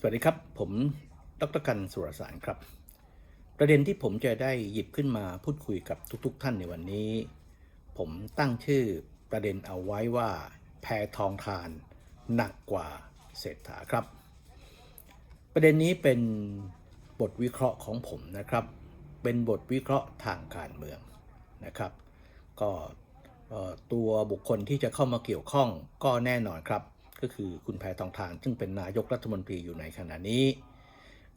สวัสดีครับ ผมดรกันสุรสารครับ ประเด็นที่ผมจะได้หยิบขึ้นมาพูดคุยกับทุก ๆ ท่านในวันนี้ ผมตั้งชื่อประเด็นเอาไว้ว่าแพทองทานหนักกว่าเศรษฐาครับ ประเด็นนี้เป็นบทวิเคราะห์ของผมนะครับ เป็นบทวิเคราะห์ทางการเมืองนะครับ ก็ตัวบุคคลที่จะเข้ามาเกี่ยวข้องก็แน่นอนครับ ก็คือคุณแพทองทานซึ่งเป็นนายกรัฐมนตรีอยู่ในขณะนี้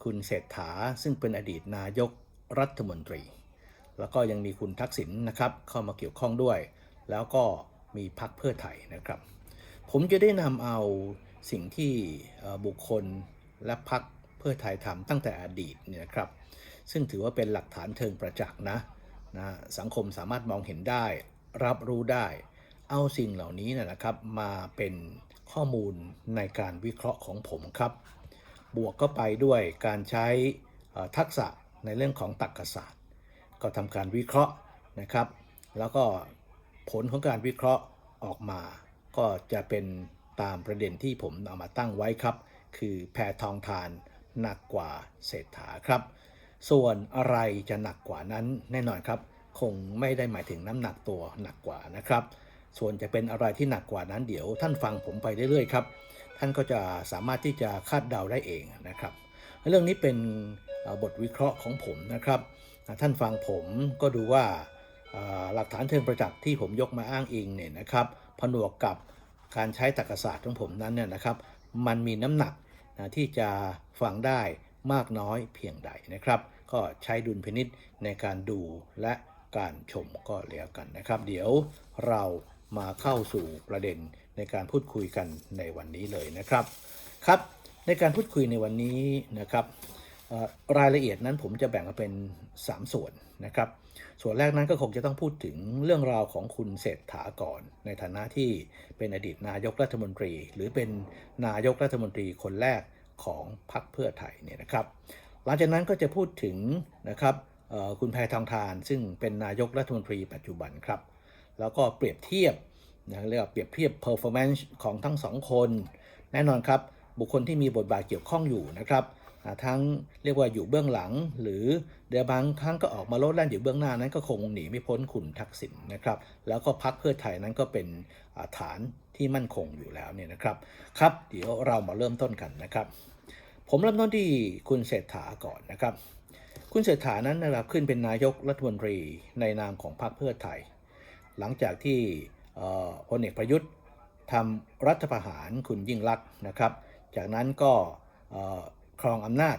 คุณเศรษฐาซึ่งเป็นอดีตนายกรัฐมนตรี แล้วก็ยังมีคุณทักษิณนะครับเข้ามาเกี่ยวข้องด้วย แล้วก็มีพักเพื่อไทยนะครับ ผมจะได้นำเอาสิ่งที่บุคคลและพักเพื่อไทยทำตั้งแต่อดีตเนี่ยครับ ซึ่งถือว่าเป็นหลักฐานเชิงประจักษ์นะนะสังคมสามารถมองเห็นได้ รับรู้ได้ เอาสิ่งเหล่านี้นะครับมาเป็น ข้อมูลในการวิเคราะห์ของผมครับ บวกก็ไปด้วยการใช้ทักษะในเรื่องของตรรกศาสตร์ ก็ทำการวิเคราะห์นะครับ แล้วก็ผลของการวิเคราะห์ออกมา ก็จะเป็นตามประเด็นที่ผมเอามาตั้งไว้ครับ คือแพทองทานหนักกว่าเศรษฐาครับ ส่วนอะไรจะหนักกว่านั้นแน่นอนครับ คงไม่ได้หมายถึงน้ำหนักตัวหนักกว่านะครับ ส่วนจะเป็นอะไรที่หนักกว่านั้นเดี๋ยวท่านฟังผมไปเรื่อยๆครับ ท่านก็จะสามารถที่จะคาดเดาได้เองนะครับ เรื่องนี้เป็นบทวิเคราะห์ของผมนะครับ ท่านฟังผมก็ดูว่าอ่าหลักฐานเชิงประจักษ์ที่ผมยกมาอ้างอิงเนี่ยนะครับ ผนวกกับการใช้ตรรกศาสตร์ของผมนั้นเนี่ยนะครับ มันมีน้ำหนักนะที่จะฟังได้มากน้อยเพียงใดนะครับ ก็ใช้ดุลพินิษในการดูและการชมก็แล้วกันนะครับ เดี๋ยวเรา มาเข้าสู่ประเด็นในการพูดคุยกันในวันนี้เลยนะครับครับในการพูดคุยในวันนี้นะครับรายละเอียดนั้นผมจะแบ่งเป็น 3 ส่วนนะครับ ส่วนแรกนั้นก็คงจะต้องพูดถึงเรื่องราวของคุณเศรษฐาก่อน ในฐานะที่เป็นอดีตนายกรัฐมนตรี หรือเป็นนายกรัฐมนตรีคนแรกของพรรคเพื่อไทยเนี่ยนะครับ หลังจากนั้นก็จะพูดถึงนะครับคุณแพทองทานซึ่งเป็นนายกรัฐมนตรีปัจจุบันครับ แล้วก็เปรียบเทียบนะเรียกว่าเปรียบเทียบ performance ของทั้งสองคน แน่นอนครับบุคคลที่มีบทบาทเกี่ยวข้องอยู่นะครับทั้งเรียกว่าอยู่เบื้องหลัง หรือเดี๋ยวบางครั้งก็ออกมาโลดแล่นอยู่เบื้องหน้านั้นก็คงหนีไม่พ้นคุณทักษิณนะครับ แล้วก็พักเพื่อไทยนั้นก็เป็นาฐานที่มั่นคงอยู่แล้วเนี่ยนะครับ ครับ เดี๋ยวเรามาเริ่มต้นกันนะครับ ผมเริ่มต้นที่คุณเศรษฐาก่อนนะครับ คุณเศรษฐานั้นนะครับขึ้นเป็นนายกรัฐมนตรีในนามของพรรคเพื่อไทย หลังจากที่พลเอกประยุทธ์ทำรัฐประหารคุณยิ่งลักษณ์นะครับ จากนั้นก็ครองอำนาจ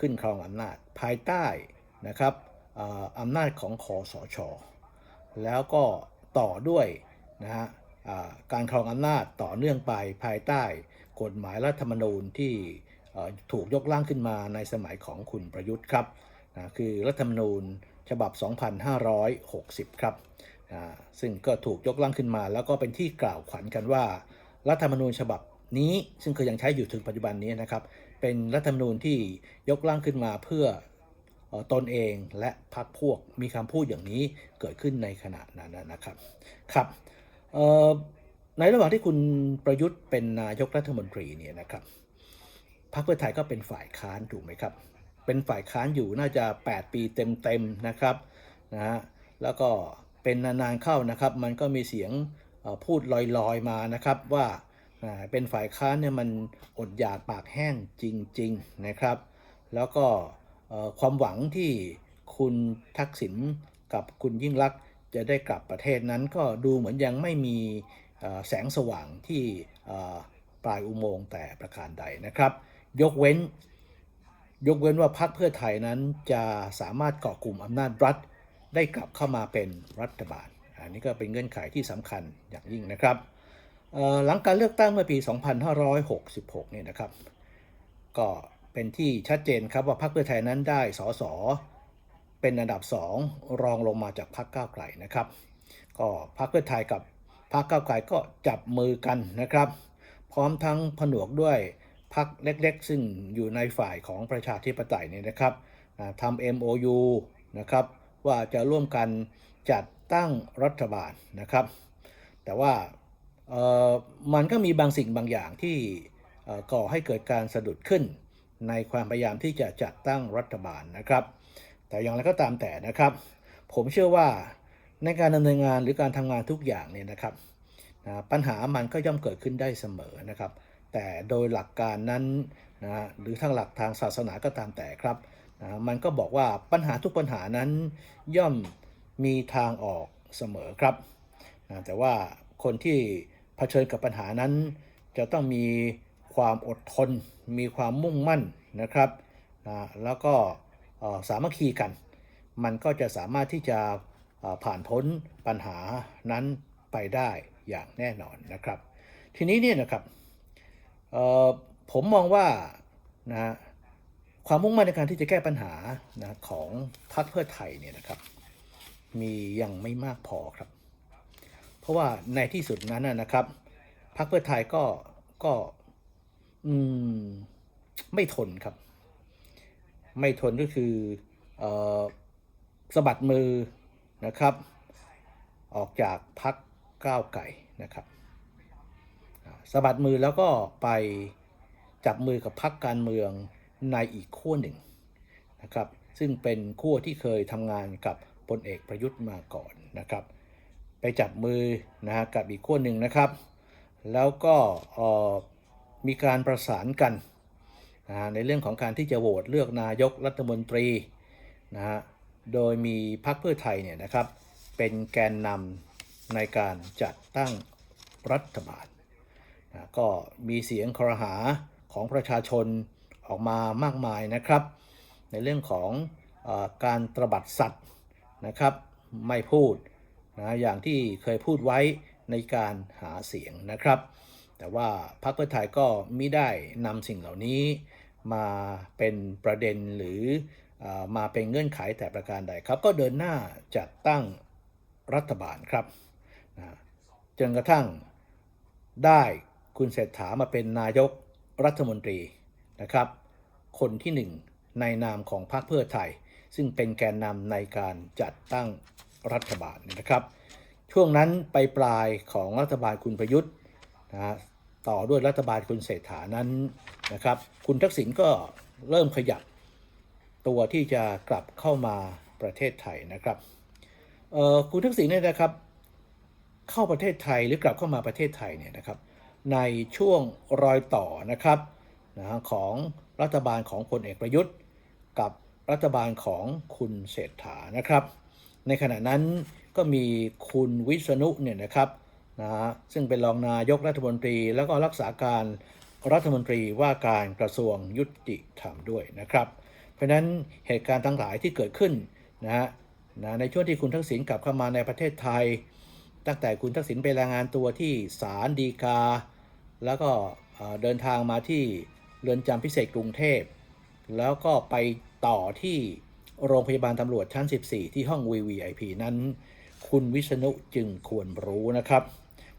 ขึ้นครองอำนาจภายใต้นะครับอำนาจของคอสช แล้วก็ต่อด้วยนะฮะการครองอำนาจต่อเนื่องไปภายใต้กฎหมายรัฐธรรมนูญที่ถูกยกร่างขึ้นมาในสมัยของคุณประยุทธ์ครับนะคือรัฐธรรมนูญฉบับ 2560 ครับ ซึ่งก็ถูกยกร่างขึ้นมา แล้วก็เป็นที่กล่าวขวัญกันว่า รัฐธรรมนูญฉบับนี้ซึ่งก็ยังใช้อยู่ถึงปัจจุบันนี้นะครับ เป็นรัฐธรรมนูญที่ยกร่างขึ้นมาเพื่ออ่อตนเองและพรรคพวกมีคำพูดอย่างนี้เกิดขึ้นในขณะนั้นนะครับครับในระหว่างที่คุณประยุทธ์เป็นนายกรัฐมนตรีเนี่ยนะครับพรรคเพื่อไทยก็เป็นฝ่ายค้านถูกไหมครับ เป็นฝ่ายค้านอยู่น่าจะ 8 ปีเต็มๆนะครับนะฮะแล้วก็ เป็นนานๆเข้านะครับ มันก็มีเสียงพูดลอยๆมานะครับว่าเป็นฝ่ายค้านเนี่ยมันอดอยากปากแห้งจริงๆนะครับ แล้วก็ความหวังที่คุณทักษิณกับคุณยิ่งลักษณ์จะได้กลับประเทศนั้นก็ดูเหมือนยังไม่มีแสงสว่างที่ปลายอุโมงค์แต่ประการใดนะครับ ยกเว้น ยกเว้นว่าพรรคเพื่อไทยนั้นจะสามารถเกาะกลุ่มอำนาจรัฐ ได้กลับเข้ามาเป็นรัฐบาล อันนี้ก็เป็นเงื่อนไขที่สำคัญอย่างยิ่งนะครับ หลังการเลือกตั้งเมื่อปี 2566 เนี่ยนะครับ ก็เป็นที่ชัดเจนครับว่าพรรคเพื่อไทยนั้นได้สสเป็นอันดับ 2 รองลงมาจากพรรคก้าวไกลนะครับ ก็พรรคเพื่อไทยกับพรรคก้าวไกลก็จับมือกันนะครับ พร้อมทั้งผนวกด้วยพรรคเล็กๆ ซึ่งอยู่ในฝ่ายของประชาธิปไตยเนี่ยนะครับอ่าทำ MOU นะครับ ว่าจะร่วมกันจัดตั้งรัฐบาลนะครับ แต่ว่าเออมันก็มีบางสิ่งบางอย่างที่เอ่อก่อให้เกิดการสะดุดขึ้น ในความพยายามที่จะจัดตั้งรัฐบาลนะครับ แต่อย่างไรก็ตามแต่นะครับ ผมเชื่อว่าในการดำเนินงานหรือการทำงานทุกอย่างเนี่ยนะครับปัญหามันก็ย่อมเกิดขึ้นได้เสมอนะครับ แต่โดยหลักการนั้นนะหรือทางหลักทางศาสนาก็ตามแต่ครับ มันก็บอกว่าปัญหาทุกปัญหานั้นย่อมมีทางออกเสมอครับ แต่ว่าคนที่เผชิญกับปัญหานั้น จะต้องมีความอดทน มีความมุ่งมั่นนะครับแล้วก็สามัคคีกัน มันก็จะสามารถที่จะผ่านพ้นปัญหานั้นไปได้อย่างแน่นอนนะครับ ทีนี้เนี่ยนะครับผมมองว่านะ ความมุ่งมั่นในการที่จะแก้ปัญหานะของพรรคเพื่อไทยเนี่ยนะครับ มียังไม่มากพอครับ เพราะว่าในที่สุดนั้นนะครับพรรคเพื่อไทยก็ก็อืมไม่ทนครับ ไม่ทนก็คือออสะบัดมือนะครับ ออกจากพักก้าวไก่นะครับสะบัดมือแล้วก็ไปจับมือกับพักการเมือง ในอีกขั้วหนึ่งนะครับซึ่งเป็นขั้วที่เคยทำงานกับพลเอกประยุทธ์มาก่อนนะครับ ไปจับมือนะฮะกับอีกขั้วหนึ่งนะครับ แล้วก็มีการประสานกันนะในเรื่องของการที่จะโหวตเลือกนายกรัฐมนตรีนะฮะโดยมีพรรคเพื่อไทยเนี่ยนะครับเป็นแกนนำในการจัดตั้งรัฐบาลนะก็มีเสียงครหาของประชาชน ออกมามากมายนะครับ ในเรื่องของอการตระบัดสัตว์นะครับ ไม่พูดนะอย่างที่เคยพูดไว้ในการหาเสียงนะครับ แต่ว่าพรรคเพื่อไทยก็ไม่ได้นำสิ่งเหล่านี้มาเป็นประเด็นหรือเออมาเป็นเงื่อนไขแต่ประการใดครับ ก็เดินหน้าจัดตั้งรัฐบาลครับนะจนกระทั่งได้คุณเศรษฐามาเป็นนายกรัฐมนตรีนะครับ คนที่หนึ่งในนามของพรรคเพื่อไทย ซึ่งเป็นแกนนำในการจัดตั้งรัฐบาลนะครับ ช่วงนั้นไปปลายของรัฐบาลคุณประยุทธ์นะฮะต่อด้วยรัฐบาลคุณเศรษฐานั้นนะครับ คุณทักษิณก็เริ่มขยับตัวที่จะกลับเข้ามาประเทศไทยนะครับคุณทักษิณเนี่ยนะครับ เข้าประเทศไทยหรือกลับเข้ามาประเทศไทยเนี่ยนะครับ ในช่วงรอยต่อนะครับ นะฮะของรัฐบาลของพลเอกประยุทธ์ กับรัฐบาลของคุณเศรษฐานะครับ ในขณะนั้นก็มีคุณวิษณุเนี่ยนะครับนะฮะซึ่งเป็นรองนายกรัฐมนตรีแล้วก็รักษาการรัฐมนตรีว่าการกระทรวงยุติธรรมด้วยนะครับ เพราะนั้นเหตุการณ์ทั้งหลายที่เกิดขึ้นนะฮะนะในช่วงที่คุณทักษิณกลับเข้ามาในประเทศไทย ตั้งแต่คุณทักษิณไปรายงานตัวที่ศาลฎีกา แล้วก็เดินทางมาที่ เรือนจำพิเศษกรุงเทพ แล้วก็ไปต่อที่โรงพยาบาลตำรวจชั้น 14 ที่ห้อง VVIP นั้น คุณวิษณุจึงควรรู้นะครับ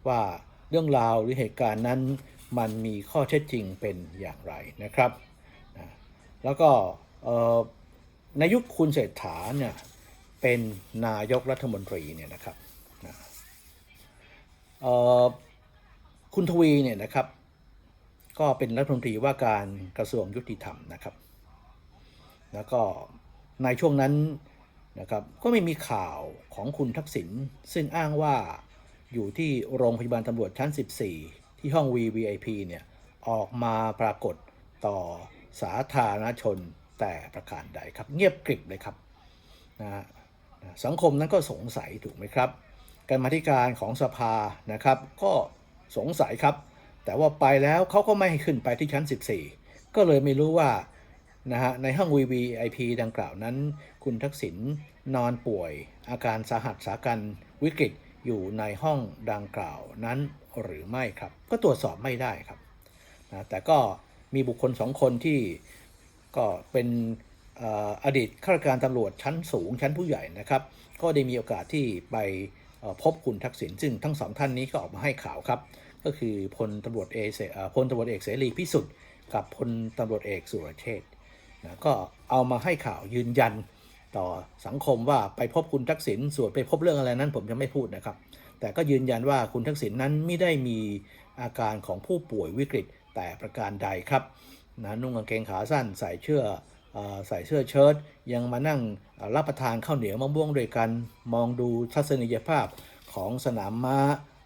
ว่าเรื่องราวหรือเหตุการณ์นั้นมันมีข้อเท็จจริงเป็นอย่างไรนะครับนะแล้วก็ในยุคคุณเศรษฐาเนี่ยเป็นนายกรัฐมนตรีเนี่ยนะครับนะคุณทวีเนี่ยนะครับ ก็เป็นรัฐมนตรีว่าการกระทรวงยุติธรรมนะครับ แล้วก็ในช่วงนั้นนะครับก็ไม่มีข่าวของคุณทักษิณซึ่งอ้างว่าอยู่ที่โรงพยาบาลตำรวจชั้น 14 ที่ห้อง VVIP เนี่ยออกมาปรากฏต่อสาธารณชนแต่ประการใดครับ เงียบกริบเลยครับนะฮะสังคมนั้นก็สงสัยถูกไหมครับการมาธิการของสภานะครับ ก็สงสัยครับ แต่ว่าไปแล้วเขาก็ไม่ให้ขึ้นไปที่ชั้น 14 ก็เลยไม่รู้ว่านะฮะในห้อง VVIP ดังกล่าวนั้น คุณทักษิณนอนป่วย อาการสาหัสสากันวิกฤตอยู่ในห้องดังกล่าวนั้นหรือไม่ครับ ก็ตรวจสอบไม่ได้ครับนะแต่ก็มีบุคคลสองคนที่ก็เป็นอดีตข้าราชการตำรวจชั้นสูงชั้นผู้ใหญ่นะครับ ก็ได้มีโอกาสที่ไปพบคุณทักษิณซึ่งทั้งสองท่านนี้ก็ออกมาให้ข่าวครับ ก็คือพลตำรวจเอกเสเอ่อพลตำรวจเอกเสรีพิสุทธิ์กับพลตำรวจเอกสุรเชษฐ์นะก็เอามาให้ข่าวยืนยันต่อสังคมว่าไปพบคุณทักษิณส่วนไปพบเรื่องอะไรนั้นผมจะไม่พูดนะครับ แต่ก็ยืนยันว่าคุณทักษิณนั้นไม่ได้มีอาการของผู้ป่วยวิกฤตแต่ประการใดครับนะนุ่งกางเกงขาสั้นใส่เสื้ออ่อใส่เสื้อเชิ้ตยังมานั่งรับประทานข้าวเหนียวมะม่วงด้วยกัน มองดูทัศนียภาพของสนามม้า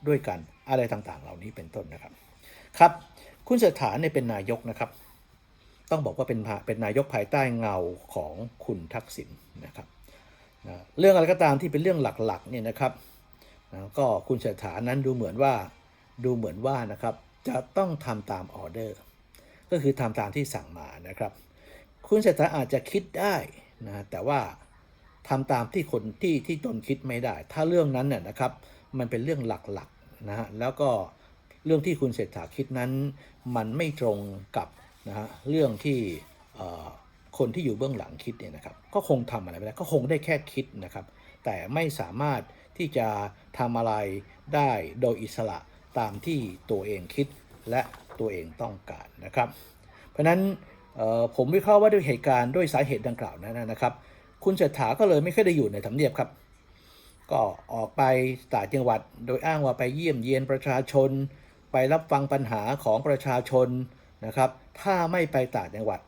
ด้วยกัน อะไรต่างๆ เหล่านี้เป็นต้นนะครับ ครับ คุณเศรษฐาเนี่ยเป็นนายกนะครับ ต้องบอกว่าเป็นเป็นนายกภายใต้เงาของคุณทักษิณนะครับนะเรื่องอะไรก็ตามที่เป็นเรื่องหลักๆเนี่ยนะครับนะก็คุณเศรษฐานั้นดูเหมือนว่าดูเหมือนว่านะครับจะต้องทำตามออเดอร์ ก็คือทำตามที่สั่งมานะครับ คุณเศรษฐาอาจจะคิดได้นะแต่ว่าทำตามที่คนที่ที่ตนคิดไม่ได้ ถ้าเรื่องนั้นเนี่ยนะครับ มันเป็นเรื่องหลักๆ นะฮะแล้วก็เรื่องที่คุณเศรษฐาคิดนั้น มันไม่ตรงกับนะฮะเรื่องที่คนที่อยู่เบื้องหลังคิดเนี่ยนะครับ ก็คงทำอะไรไม่ได้ก็คงได้แค่คิดนะครับ แต่ไม่สามารถที่จะทำอะไรได้โดยอิสระตามที่ตัวเองคิดและตัวเองต้องการนะครับ เพราะฉะนั้นผมวิเคราะห์ว่าด้วยเหตุการณ์ด้วยสาเหตุดังกล่าวนั้นนะครับ คุณเศรษฐาก็เลยไม่ค่อยได้อยู่ในทำเนียบครับ ก็ออกไปต่างจังหวัดโดยอ้างว่าไปเยี่ยมเยียนประชาชน ไปรับฟังปัญหาของประชาชนนะครับ ถ้าไม่ไปต่างจังหวัด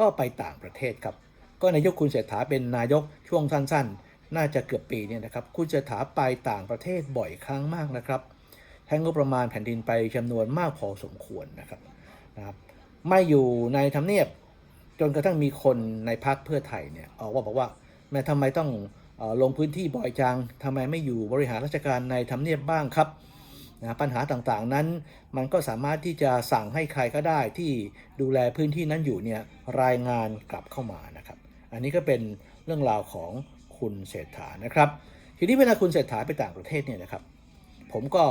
ก็ไปต่างประเทศครับ ก็นายกคุณเศรษฐาเป็นนายกช่วงสั้นๆ น่าจะเกือบปีเนี่ยนะครับ คุณเศรษฐาไปต่างประเทศบ่อยครั้งมากนะครับใช้งบประมาณแผ่นดินไปจำนวนมากพอสมควรนะครับนะครับ ไม่อยู่ในทำเนียบจนกระทั่งมีคนในพักเพื่อไทยเนี่ยออกว่าบอกว่าแม่ทำไมต้อง ลงพื้นที่บ่อยจังทำไมไม่อยู่บริหารราชการในทำเนียบบ้างครับนะปัญหาต่างๆนั้นมันก็สามารถที่จะสั่งให้ใครก็ได้ที่ดูแลพื้นที่นั้นอยู่เนี่ยรายงานกลับเข้ามานะครับ อันนี้ก็เป็นเรื่องราวของคุณเศรษฐานะครับ ทีนี้เวลาคุณเศรษฐาไปต่างประเทศเนี่ยนะครับ ผมก็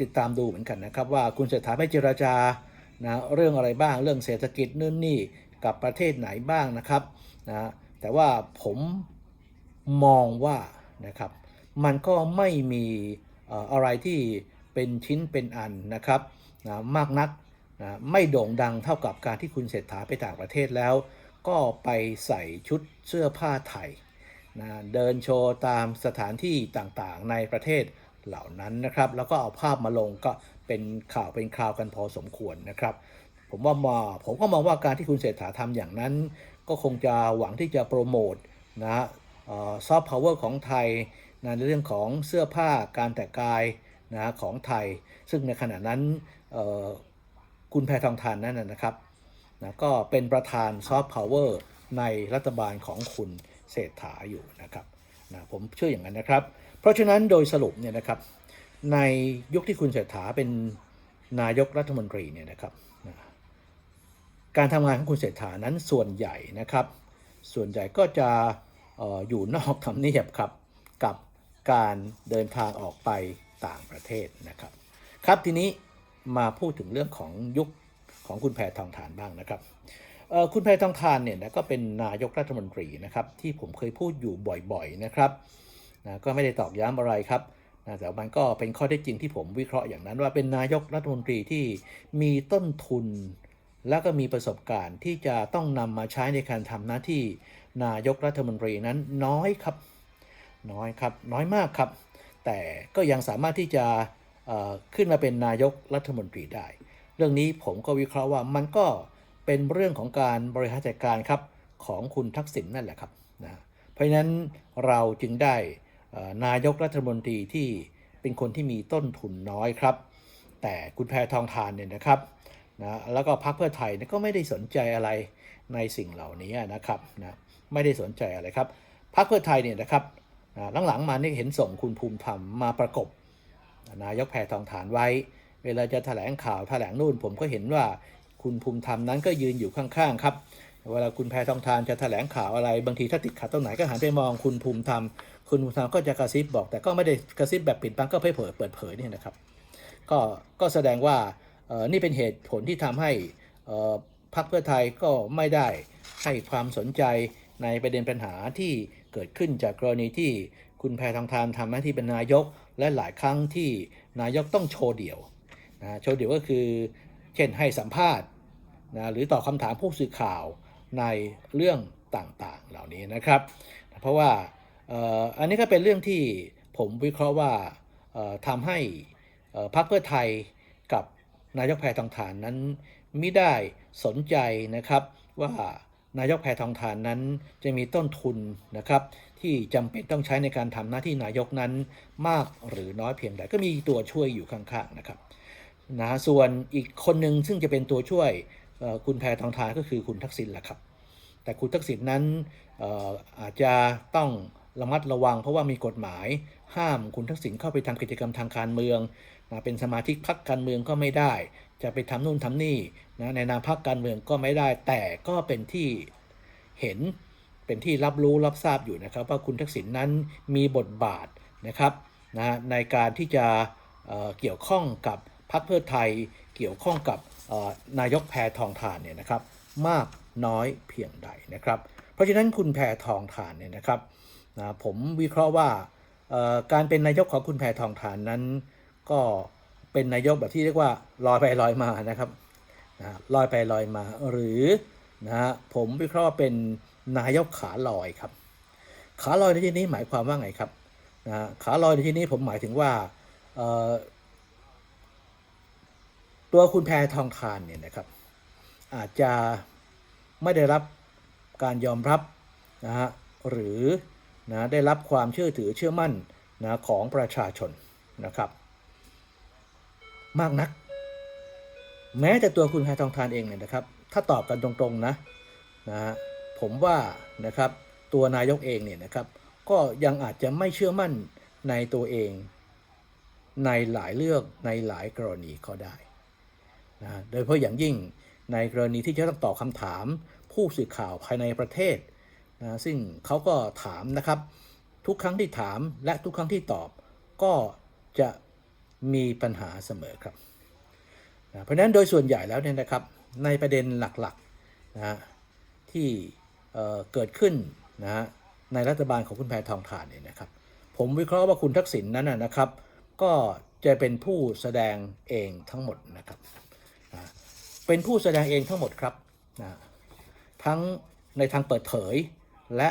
ติดตามดูเหมือนกันนะครับ ว่าคุณเศรษฐาไปเจราจานะเรื่องอะไรบ้างเรื่องเศรษฐกิจนู่นนี่กับประเทศไหนบ้างนะครับนะแต่ว่าผม มองว่านะครับมันก็ไม่มีอะไรที่เป็นชิ้นเป็นอันนะครับนะมากนักนะไม่โด่งดังเท่ากับการที่คุณเศรษฐาไปต่างประเทศแล้ว ก็ไปใส่ชุดเสื้อผ้าไทยนะเดินโชว์ตามสถานที่ต่างๆในประเทศเหล่านั้นนะครับ แล้วก็เอาภาพมาลงก็เป็นข่าวเป็นคราวกันพอสมควรนะครับ ผมว่ามอผมก็มองว่าการที่คุณเศรษฐาทำอย่างนั้น ก็คงจะหวังที่จะโปรโมทนะ ซอฟต์พาวเวอร์ของไทยนะในเรื่องของเสื้อผ้าการแต่งกายนะของไทย ซึ่งในขณะนั้นคุณแพทองทานนั่นนะครับนะก็เป็นประธานซอฟต์พาวเวอร์ในรัฐบาลของคุณเศรษฐาอยู่นะครับนะผมเชื่ออย่างนั้นนะครับ เพราะฉะนั้นโดยสรุปเนี่ยนะครับในยุคที่คุณเศรษฐาเป็นนายกรัฐมนตรีเนี่ยนะครับนะการทำงานของคุณเศรษฐานั้นส่วนใหญ่นะครับ ส่วนใหญ่ก็จะ อยู่นอกทำเนียบครับกับการเดินทางออกไปต่างประเทศนะครับ ครับทีนี้มาพูดถึงเรื่องของยุคของคุณแพทองทานบ้างนะครับคุณแพทองทานเนี่ยนะก็เป็นนายกรัฐมนตรีนะครับที่ผมเคยพูดอยู่บ่อยๆนะครับนะก็ไม่ได้ตอกย้ำอะไรครับนะแต่มันก็เป็นข้อเท็จจริงที่ผมวิเคราะห์อย่างนั้น ว่าเป็นนายกรัฐมนตรีที่มีต้นทุน แล้วก็มีประสบการณ์ที่จะต้องนำมาใช้ในการทำหน้าที่ นายกรัฐมนตรีนั้นน้อยครับ น้อยครับ น้อยมากครับ แต่ก็ยังสามารถที่จะขึ้นมาเป็นนายกรัฐมนตรีได้ เรื่องนี้ผมก็วิเคราะห์ว่ามันก็เป็นเรื่องของการบริหารจัดการครับของคุณทักษิณนั่นแหละครับนะเพราะฉะนั้นเราจึงได้นายกรัฐมนตรีที่เป็นคนที่มีต้นทุนน้อยครับ แต่คุณแพทองทานเนี่ยนะครับนะแล้วก็พรรคเพื่อไทยเนี่ยก็ไม่ได้สนใจอะไรในสิ่งเหล่านี้นะครับนะ ไม่ได้สนใจอะไรครับพรรคเพื่อไทยเนี่ยนะครับหลังๆมานี่เห็นส่งคุณภูมิธรรมมาประกบ นายกแพทองทานไว้ เวลาจะแถลงข่าวแถลงนู่น ผมก็เห็นว่าคุณภูมิธรรมนั้นก็ยืนอยู่ข้างๆครับเวลาคุณแพทองทานจะแถลงข่าวอะไรบางทีถ้าติดขัดตรงไหนก็หันไปมองคุณภูมิธรรม คุณภูมิธรรมก็จะกระซิบบอก แต่ก็ไม่ได้กระซิบแบบปิดบังก็เผยเผยเปิดเผยนี่นะครับ ก็ก็แสดงว่านี่เป็นเหตุผลที่ทำให้พรรคเพื่อไทยก็ไม่ได้ให้ความสนใจ ในประเด็นปัญหาที่เกิดขึ้นจากกรณีที่คุณแพทองทานทำหน้าที่เป็นนายก และหลายครั้งที่นายกต้องโชว์เดี่ยวนะโชว์เดี่ยวก็คือเช่นให้สัมภาษณ์นะหรือตอบคำถามผู้สื่อข่าวในเรื่องต่างๆเหล่านี้นะครับ เพราะว่าอันนี้ก็เป็นเรื่องที่ผมวิเคราะห์ว่าเอ่อทำให้พรรคเพื่อไทยกับนายกแพทองทานนั้นไม่ได้สนใจนะครับว่า นายกแพทองทานนั้นจะมีต้นทุนนะครับที่จำเป็นต้องใช้ในการทำหน้าที่นายกนั้นมากหรือน้อยเพียงใดก็มีตัวช่วยอยู่ข้างๆนะครับนะส่วนอีกคนหนึ่งซึ่งจะเป็นตัวช่วยคุณแพทองทานก็คือคุณทักษิณแหละครับ แต่คุณทักษิณนั้นอาจจะต้องระมัดระวังเพราะว่ามีกฎหมาย ห้ามคุณทักษิณเข้าไปทำกิจกรรมทางการเมือง เป็นสมาชิกพรรคการเมืองก็ไม่ได้ จะไปทำนู่นทำนี่นะในนามพรรคการเมืองก็ไม่ได้ แต่ก็เป็นที่เห็นเป็นที่รับรู้รับทราบอยู่นะครับว่าคุณทักษิณนั้นมีบทบาทนะครับนะในการที่จะเเกี่ยวข้องกับพรรคเพื่อไทยเกี่ยวข้องกับนายกแพทองทานเนี่ยนะครับมากน้อยเพียงใดนะครับ เพราะฉะนั้นคุณแพทองทานเนี่ยนะครับนะผมวิเคราะห์ว่าการเป็นนายกของคุณแพทองทานนั้นก็ เป็นนายกแบบที่เรียกว่าลอยไปลอยมานะครับนะลอยไปลอยมา หรือนะฮะผมวิเคราะห์ว่าเป็นนายกขาลอยครับ ขาลอยในที่นี้หมายความว่าไงครับนะขาลอยในที่นี้ผมหมายถึงว่าตัวคุณแพทองทานเนี่ยนะครับ อาจจะไม่ได้รับการยอมรับนะฮะหรือนะได้รับความเชื่อถือเชื่อมั่นนะของประชาชนนะครับ มากนัก แม้แต่ตัวคุณแพทองทานเองเนี่ยนะครับ ถ้าตอบกันตรงๆนะนะผมว่านะครับตัวนายกเองเนี่ยนะครับ ก็ยังอาจจะไม่เชื่อมั่นในตัวเอง ในหลายเรื่องในหลายกรณีก็ได้นะฮะโดยเฉพาะอย่างยิ่งในกรณีที่จะต้องตอบคำถามผู้สื่อข่าวภายในประเทศนะซึ่งเขาก็ถามนะครับ ทุกครั้งที่ถามและทุกครั้งที่ตอบ ก็จะ มีปัญหาเสมอครับนะเพราะฉะนั้นโดยส่วนใหญ่แล้วเนี่ยนะครับในประเด็นหลักๆนะฮะที่เอ่อเกิดขึ้นนะฮะในรัฐบาลของคุณแพทองทานเนี่ยนะครับ ผมวิเคราะห์ว่าคุณทักษิณนั้นนะนะครับ ก็จะเป็นผู้แสดงเองทั้งหมดนะครับนะเป็นผู้แสดงเองทั้งหมดครับนะทั้งในทางเปิดเผยและ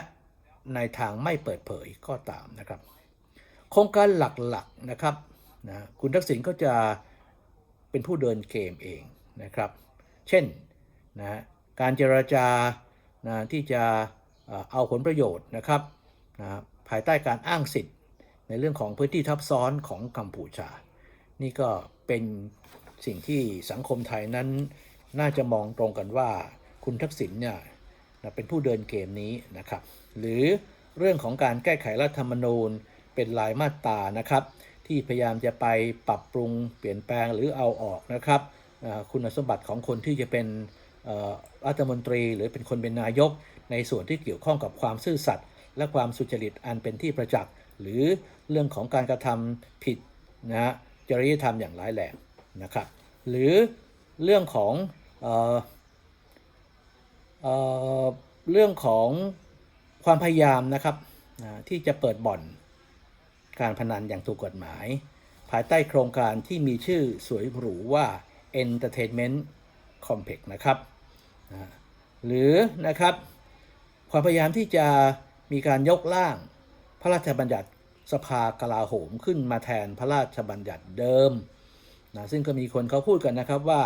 ในทางไม่เปิดเผยก็ตามนะครับ โครงการหลักๆนะครับ นะคุณทักษิณก็จะเป็นผู้เดินเกมเองนะครับ เช่นนะการเจรจานะที่จะเอาผลประโยชน์นะครับนะภายใต้การอ้างสิทธิ์ ในเรื่องของพื้นที่ทับซ้อนของกัมพูชา นี่ก็เป็นสิ่งที่สังคมไทยนั้นน่าจะมองตรงกันว่าคุณทักษิณเนี่ยนะเป็นผู้เดินเกมนี้นะครับ หรือเรื่องของการแก้ไขรัฐธรรมนูญเป็นลายมาตรานะครับ ที่พยายามจะไปปรับปรุงเปลี่ยนแปลงหรือเอาออกนะครับคุณสมบัติของคนที่จะเป็นรัฐมนตรีหรือเป็นคนเป็นนายก ในส่วนที่เกี่ยวข้องกับความซื่อสัตย์และความสุจริตอันเป็นที่ประจักษ์หรือเรื่องของการกระทำผิดนะจริยธรรมอย่างร้ายแรงนะครับ หรือเรื่องของเออเออเรื่องของความพยายามนะครับที่จะเปิดบ่อน การพนันอย่างถูกกฎหมาย ภายใต้โครงการที่มีชื่อสวยหรูว่า Entertainment Complex นะครับหรือนะครับความพยายามที่จะมีการยกร่างพระราชบัญญัติสภากลาโหมขึ้นมาแทนพระราชบัญญัติเดิมนะซึ่งก็มีคนเขาพูดกันนะครับว่า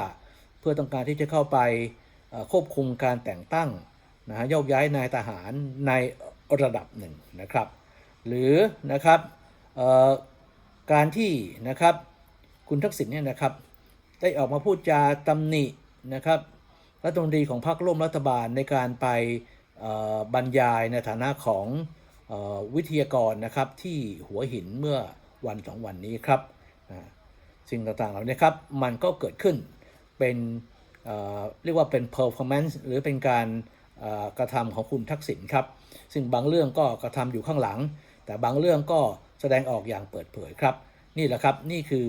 เพื่อต้องการที่จะเข้าไปควบคุมการแต่งตั้งนะฮะยกย้ายนายทหารในระดับหนึ่งนะครับ หรือนะครับ การที่นะครับคุณทักษิณเนี่ยนะครับได้ออกมาพูดจาตำหนินะครับรัฐมนตรีของพรรคร่วมรัฐบาลในการไปบรรยายในฐานะของอวิทยากรนะครับที่หัวหินเมื่อวันสองวันนี้ครับสิ่งต่างๆเหล่านี้ครับมันก็เกิดขึ้นเป็นเรียกว่าเป็น performance หรือเป็นการกระทำของคุณทักษิณครับ ซึ่งบางเรื่องก็กระทำอยู่ข้างหลัง แต่บางเรื่องก็ แสดงออกอย่างเปิดเผยครับ นี่แหละครับนี่คือ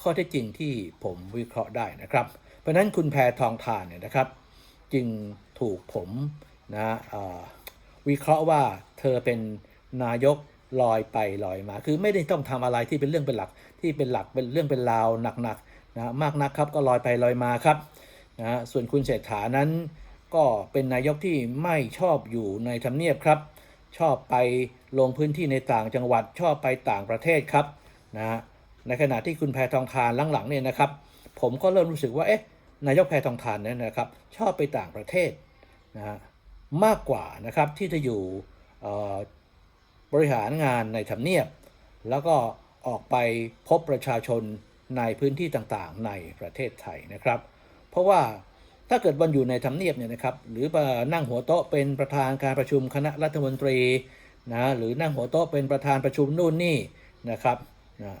ข้อเท็จจริงที่ผมวิเคราะห์ได้นะครับ เพราะนั้นคุณแพทองทานเนี่ยนะครับ จึงถูกผมนะวิเคราะห์ว่าเธอเป็นนายกลอยไปลอยมา คือไม่ได้ต้องทำอะไรที่เป็นเรื่องเป็นหลักที่เป็นหลักเป็นเรื่องเป็นราวหนักๆนะมากนักครับก็ลอยไปลอยมาครับนะส่วนคุณเศรษฐานั้นก็เป็นนายกที่ไม่ชอบอยู่ในทำเนียบครับ ชอบไปลงพื้นที่ในต่างจังหวัดชอบไปต่างประเทศครับนะฮะในขณะที่คุณแพทองทานหลังๆเนี่ยนะครับ ผมก็เริ่มรู้สึกว่าเอ๊ะนายกแพทองทานเนั้นนะครับ ชอบไปต่างประเทศนะฮะมากกว่านะครับที่จะอยู่บริหารงานในทำเนียบ แล้วก็ออกไปพบประชาชนในพื้นที่ต่างๆ ในประเทศไทยนะครับ เพราะว่า ถ้าเกิดวันอยู่ในทำเนียบเนี่ยนะครับหรือนั่งหัวโต๊ะเป็นประธานการประชุมคณะรัฐมนตรีนะหรือนั่งหัวโต๊ะเป็นประธานประชุมนู่นนี่นะครับนะ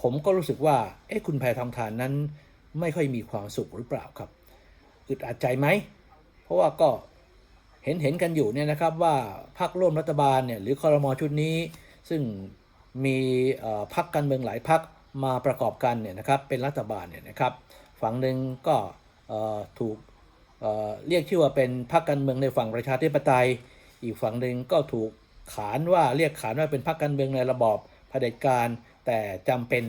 ผมก็รู้สึกว่าเอ๊ะคุณแพทองทานนั้นไม่ค่อยมีความสุขหรือเปล่าครับอึดอัดใจไหม เพราะว่าก็เห็นเห็นกันอยู่เนี่ยนะครับว่าพรรคร่วมรัฐบาลเนี่ยหรือคอรมอชุดนี้ ซึ่งมีพรรคการเมืองหลายพรรคมาประกอบกันเนี่ยนะครับเป็นรัฐบาลเนี่ยนะครับ ฝั่งหนึ่งก็ถูก เรียกชื่อว่าเป็นพรรคการเมืองในฝั่งประชาธิปไตย อีกฝั่งหนึ่งก็ถูกขานว่าเรียกขานว่าเป็นพรรคการเมืองในระบอบเผด็จการ แต่จำเป็น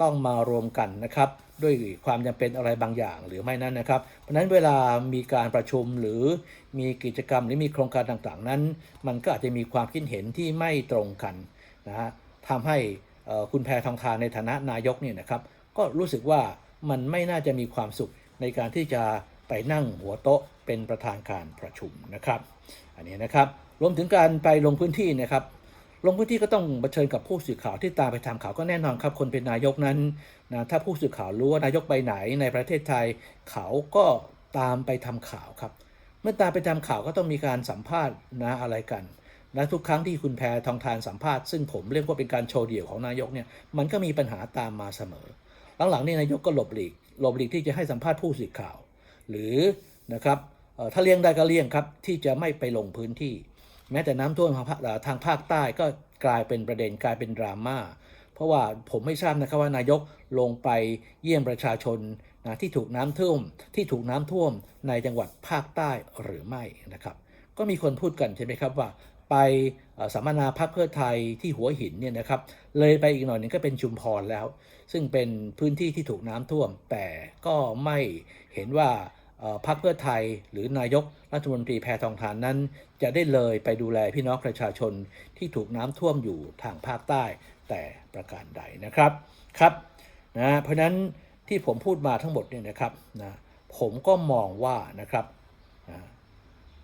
ต้องมารวมกันนะครับ ด้วยความจำเป็นอะไรบางอย่างหรือไม่นั้นนะครับ เพราะนั้นเวลามีการประชุมหรือมีกิจกรรมหรือมีโครงการต่างๆนั้น มันก็อาจจะมีความคิดเห็นที่ไม่ตรงกันนะฮะทำให้คุณแพทองทานในฐานะนายกเนี่ยนะครับ ก็รู้สึกว่ามันไม่น่าจะมีความสุขในการที่จะ ไปนั่งหัวโต๊ะเป็นประธานการประชุมนะครับ อันนี้นะครับรวมถึงการไปลงพื้นที่นะครับลงพื้นที่ก็ต้องเผชิญกับผู้สื่อข่าวที่ตามไปทำข่าวก็แน่นอนครับ คนเป็นนายกนั้นนะถ้าผู้สื่อข่าวรู้ว่านายกไปไหนในประเทศไทย เขาก็ตามไปทำข่าวครับ เมื่อตามไปทำข่าวก็ต้องมีการสัมภาษณ์นะอะไรกันและทุกครั้งที่คุณแพทองทานสัมภาษณ์ซึ่งผมเรียกว่าเป็นการโชว์เดี่ยวของนายกเนี่ยมันก็มีปัญหาตามมาเสมอ หลังๆนี่นายกก็หลบหลีกหลบหลีกที่จะให้สัมภาษณ์ผู้สื่อข่าว หรือนะครับถ้าเลี่ยงได้ก็เลี่ยงครับที่จะไม่ไปลงพื้นที่ แม้แต่น้ำท่วมทางภาคเอ่อทางภาคใต้ก็กลายเป็นประเด็นกลายเป็นดราม่าเพราะว่าผมไม่ทราบนะครับว่านายกลงไปเยี่ยมประชาชนนะที่ถูกน้ำท่วมที่ถูกน้ำท่วมในจังหวัดภาคใต้หรือไม่นะครับ ก็มีคนพูดกันใช่ไหมครับว่า ไปสัมมนาพรรคเพื่อไทยที่หัวหินเนี่ยนะครับ เลยไปอีกหน่อยหนึงก็เป็นชุมพรแล้ว ซึ่งเป็นพื้นที่ที่ถูกน้ำท่วม แต่ก็ไม่เห็นว่าพรรคเพื่อไทยหรือนายกรัฐมนตรีแพทองทานนั้น จะได้เลยไปดูแลพี่น้องประชาชนที่ถูกน้ำท่วมอยู่ทางภาคใต้แต่ประการใดนะครับครับนะเพราะฉะนั้นที่ผมพูดมาทั้งหมดเนี่ยนะครับนะผมก็มองว่านะครับนะ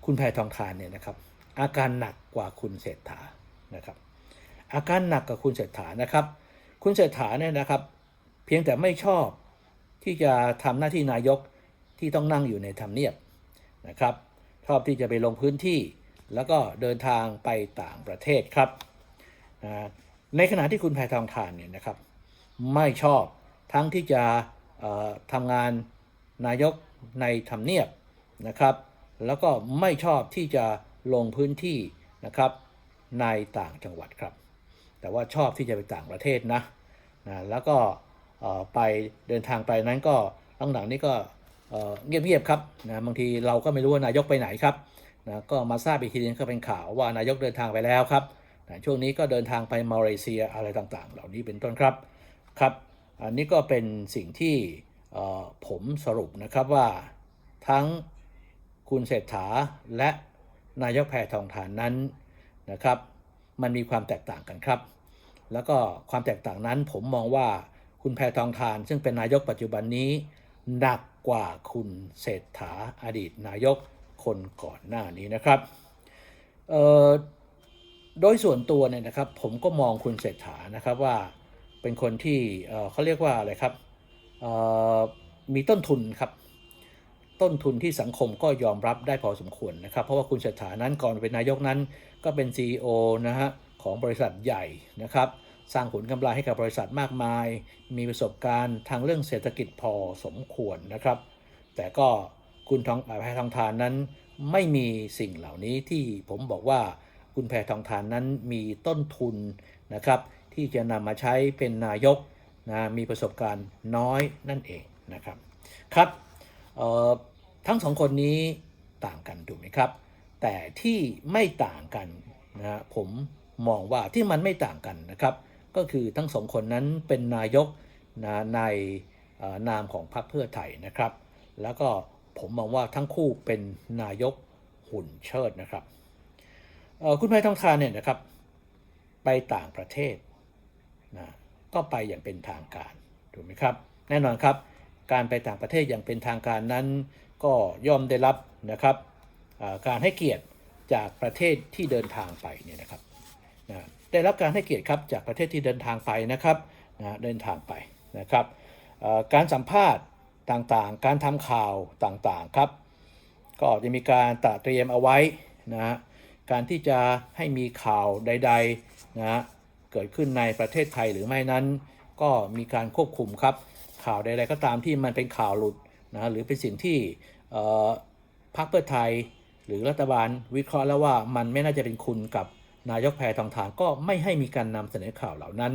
คุณแพทองทานเนี่ยนะครับ อาการหนักกว่าคุณเศรษฐานะครับ อาการหนักกว่าคุณเศรษฐานะครับ คุณเศรษฐาเนี่ยนะครับ เพียงแต่ไม่ชอบที่จะทำหน้าที่นายกที่ต้องนั่งอยู่ในทำเนียบนะครับชอบที่จะไปลงพื้นที่ แล้วก็เดินทางไปต่างประเทศครับนะในขณะที่คุณแพทองทานเนี่ยนะครับ ไม่ชอบทั้งที่จะทำงานนายกในทำเนียบนะครับ แล้วก็ไม่ชอบที่จะ ลงพื้นที่นะครับในต่างจังหวัดครับ แต่ว่าชอบที่จะไปต่างประเทศนะนะแล้วก็ไปเดินทางไปนั้นก็หลังๆนี้ก็เเงียบๆครับนะบางทีเราก็ไม่รู้ว่านายกไปไหนครับนะก็มาทราบอีกทีนึงก็เป็นข่าวว่านายกเดินทางไปแล้วครับนะช่วงนี้ก็เดินทางไปมาเลเซียอะไรต่างๆ เหล่านี้เป็นต้นครับครับอันนี้ก็เป็นสิ่งที่ผมสรุปนะครับว่าทั้งคุณเศรษฐาและ นายกแพทองทานนั้นนะครับ มันมีความแตกต่างกันครับ แล้วก็ความแตกต่างนั้นผมมองว่าคุณแพทองทาน ซึ่งเป็นนายกปัจจุบันนี้หนักกว่าคุณเศรษฐาอดีตนายกคนก่อนหน้านี้นะครับโดยส่วนตัวเนี่ยนะครับ ผมก็มองคุณเศรษฐานะครับว่าเป็นคนที่เเขาเรียกว่าอะไรครับมีต้นทุนครับ ต้นทุนที่สังคมก็ยอมรับได้พอสมควรนะครับ เพราะว่าคุณเศรษฐานั้นก่อนเป็นนายกนั้น ก็เป็น CEO นะฮะของบริษัทใหญ่นะครับ สร้างผลกำไรให้กับบริษัทมากมาย มีประสบการณ์ทางเรื่องเศรษฐกิจพอสมควรนะครับ แต่ก็คุณทองแพทองทานนั้น ไม่มีสิ่งเหล่านี้ที่ผมบอกว่าคุณแพทองทานนั้นมีต้นทุนนะครับ ที่จะนำมาใช้เป็นนายกนะมีประสบการณ์น้อยนั่นเองนะครับครับ ทั้งสองคนนี้ต่างกันถูกไหมครับ แต่ที่ไม่ต่างกันนะผมมองว่าที่มันไม่ต่างกันนะครับ ก็คือทั้งสองคนนั้นเป็นนายกนะในนามของพรรคเพื่อไทยนะครับ แล้วก็ผมมองว่าทั้งคู่เป็นนายกหุ่นเชิดนะครับคุณแพทองทานเนี่ยนะครับ ไปต่างประเทศนะก็ไปอย่างเป็นทางการถูกไหมครับ แน่นอนครับ การไปต่างประเทศอย่างเป็นทางการนั้น ก็ย่อมได้รับนะครับการให้เกียรติจากประเทศที่เดินทางไปเนี่ยนะครับได้รับการให้เกียรติครับจากประเทศที่เดินทางไปนะครับเดินทางไปนะครับการสัมภาษณ์ต่างๆ การทำข่าวต่างๆครับ ก็จะมีการตระเตรียมเอาไว้นะฮะการที่จะให้มีข่าวใดๆนะฮะเกิดขึ้นในประเทศไทยหรือไม่นั้น ก็มีการควบคุมครับ ข่าวใดๆก็ตามที่มันเป็นข่าวหลุดนะหรือเป็นสิ่งที่พรรคเพื่อไทย หรือรัฐบาลวิเคราะห์แล้วว่ามันไม่น่าจะเป็นคุณกับนายกแพทองทานก็ไม่ให้มีการนำเสนอข่าวเหล่านั้น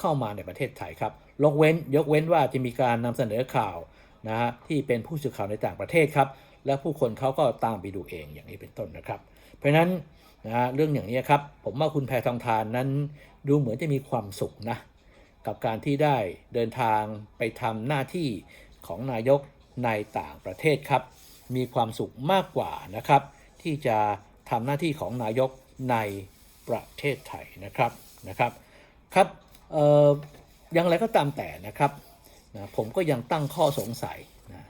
เข้ามาในประเทศไทยครับยกเว้นยกเว้นว่าจะมีการนำเสนอข่าวนะฮะที่เป็นผู้สื่อข่าวในต่างประเทศครับ และผู้คนเขาก็ตามไปดูเองอย่างนี้เป็นต้นนะครับ เพราะฉะนั้นนะฮะเรื่องอย่างนี้ครับ ผมว่าคุณแพทองทานนั้นดูเหมือนจะมีความสุขนะ กับการที่ได้เดินทางไปทำหน้าที่ของนายกในต่างประเทศครับ มีความสุขมากกว่านะครับ ที่จะทำหน้าที่ของนายกในประเทศไทยนะครับนะครับครับเออย่างไรก็ตามแต่นะครับนะผมก็ยังตั้งข้อสงสัยนะ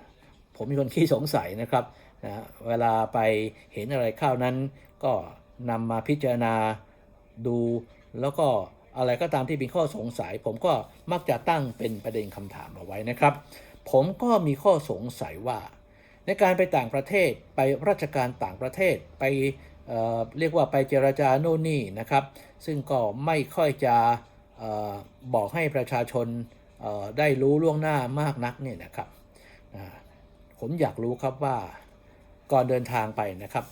ผมมีคนขี้สงสัยนะครับนะเวลาไปเห็นอะไรข้าวนั้นก็นำมาพิจารณาดูแล้วก็ อะไรก็ตามที่เป็นข้อสงสัย ผมก็มักจะตั้งเป็นประเด็นคำถามเอาไว้นะครับ ผมก็มีข้อสงสัยว่า ในการไปต่างประเทศไปราชการต่างประเทศไปเเรียกว่าไปเจรจาโน่นนี่นะครับ ซึ่งก็ไม่ค่อยจะออบอกให้ประชาชนได้รู้ล่วงหน้ามากนักเนี่ยนะครับ ผมอยากรู้ครับว่าก่อนเดินทางไปนะครับ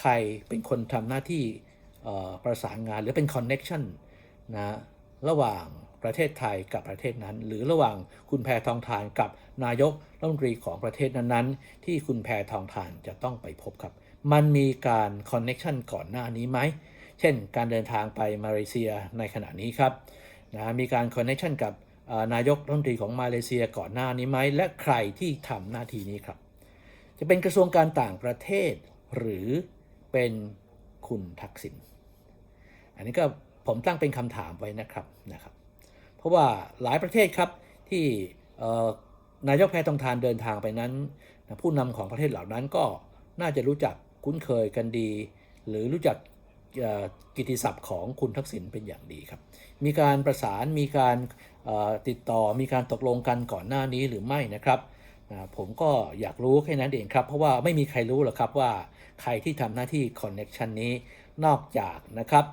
ใครเป็นคนทำหน้าที่ประสานงานหรือเป็นคอนเน็ชัน นะระหว่างประเทศไทยกับประเทศนั้น หรือระหว่างคุณแพทองทานกับนายกรัฐมนตรีของประเทศนั้นๆ ที่คุณแพทองทานจะต้องไปพบครับ มันมีการคอนเน็ชันก่อนหน้านี้ไหม เช่น การเดินทางไปมาเลเซียในขณะนี้ครับนะมีการคอนเน็ชันกับนายกรัฐมนตรีของมาเลเซียก่อนหน้านี้ไหม และใครที่ทำหน้าที่นี้ครับ จะเป็นกระทรวงการต่างประเทศหรือเป็นคุณทักษิณอันนี้ก็ ผมตั้งเป็นคำถามไว้นะครับนะครับ เพราะว่าหลายประเทศครับที่นายกแพทองทานเดินทางไปนั้น ผู้นำของประเทศเหล่านั้นก็น่าจะรู้จักคุ้นเคยกันดี หรือรู้จักกิติศัพท์ของคุณทักษิณเป็นอย่างดีครับ มีการประสานมีการติดต่อมีการตกลงกันก่อนหน้านี้หรือไม่นะครับผมก็อยากรู้แค่นั้นเองครับ เพราะว่าไม่มีใครรู้หรอกครับว่าใครที่ทำหน้าที่คอนเน็ชันนี้นอกจากนะครับ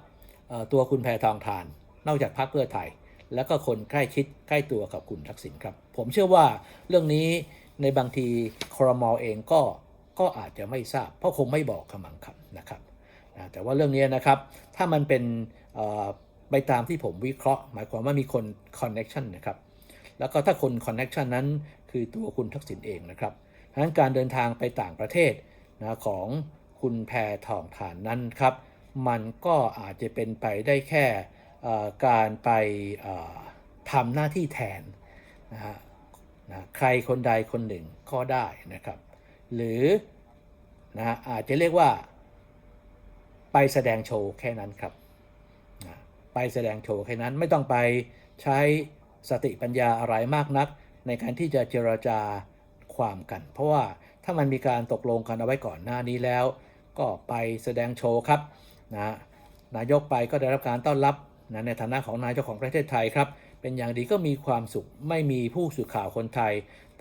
ตัวคุณแพทองทาน นอกจากพรรคเพื่อไทย แล้วก็คนใกล้ชิดใกล้ตัวกับคุณทักษิณครับ ผมเชื่อว่าเรื่องนี้ในบางทีครมเองก็ก็อาจจะไม่ทราบ เพราะคงไม่บอกขมังคับนะครับแต่ว่าเรื่องนี้นะครับ ถ้ามันเป็นไปตามที่ผมวิเคราะห์ หมายความว่ามีคนคอนเน็ชันนะครับ แล้วก็ถ้าคนคอนเน็ชันนั้นคือตัวคุณทักษิณเองนะครับดังนั้นการเดินทางไปต่างประเทศนะของคุณแพทองทานนั้นครับ มันก็อาจจะเป็นไปได้แค่การไปทำหน้าที่แทนนะฮะนะใครคนใดคนหนึ่งก็ได้นะครับ หรือนะอาจจะเรียกว่าไปแสดงโชว์แค่นั้นครับนะไปแสดงโชว์แค่นั้นไม่ต้องไปใช้สติปัญญาอะไรมากนัก ในการที่จะเจรจาความกัน เพราะว่าถ้ามันมีการตกลงกันเอาไว้ก่อนหน้านี้แล้ว ก็ไปแสดงโชว์ครับ นะนายกไปก็ได้รับการต้อนรับนะในฐานะของนายเจ้าของประเทศไทยครับ เป็นอย่างดีก็มีความสุขไม่มีผู้สื่อข่าวคนไทย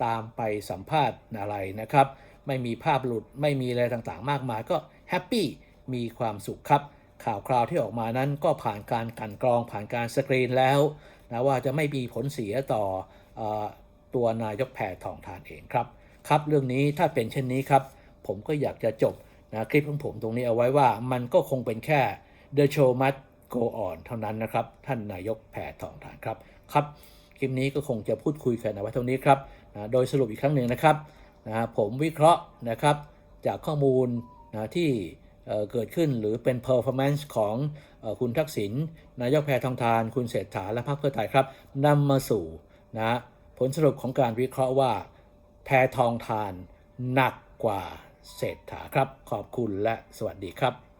ตามไปสัมภาษณ์อะไรนะครับ ไม่มีภาพหลุดไม่มีอะไรต่างๆ มากมายก็แฮปปี้มีความสุขครับข่าวคราวที่ออกมานั้นก็ผ่านการกันกรองผ่านการสกรีนแล้วนะว่าจะไม่มีผลเสียต่ออตัวนายกแพทองทานเองครับ ครับเรื่องนี้ถ้าเป็นเช่นนี้ครับ ผมก็อยากจะจบ นะคลิปของผมตรงนี้เอาไว้ว่ามันก็คงเป็นแค่ The Show Must Go On เท่านั้นนะครับ ท่านนายกแพทองทานครับครับ คลิปนี้ก็คงจะพูดคุยกันเอาไว้เท่านี้ครับนะโดยสรุปอีกครั้งหนึ่งนะครับนะผมวิเคราะห์นะครับจากข้อมูลนะที่เเกิดขึ้นหรือเป็น performance ของอคุณทักษิณนายกแพทองทาน คุณเศรษฐาและพรรคเพื่อไทยครับนำมาสู่นะผลสรุปของการวิเคราะห์ว่าแพทองทานหนักกว่า เศรษฐาครับ ขอบคุณและสวัสดีครับ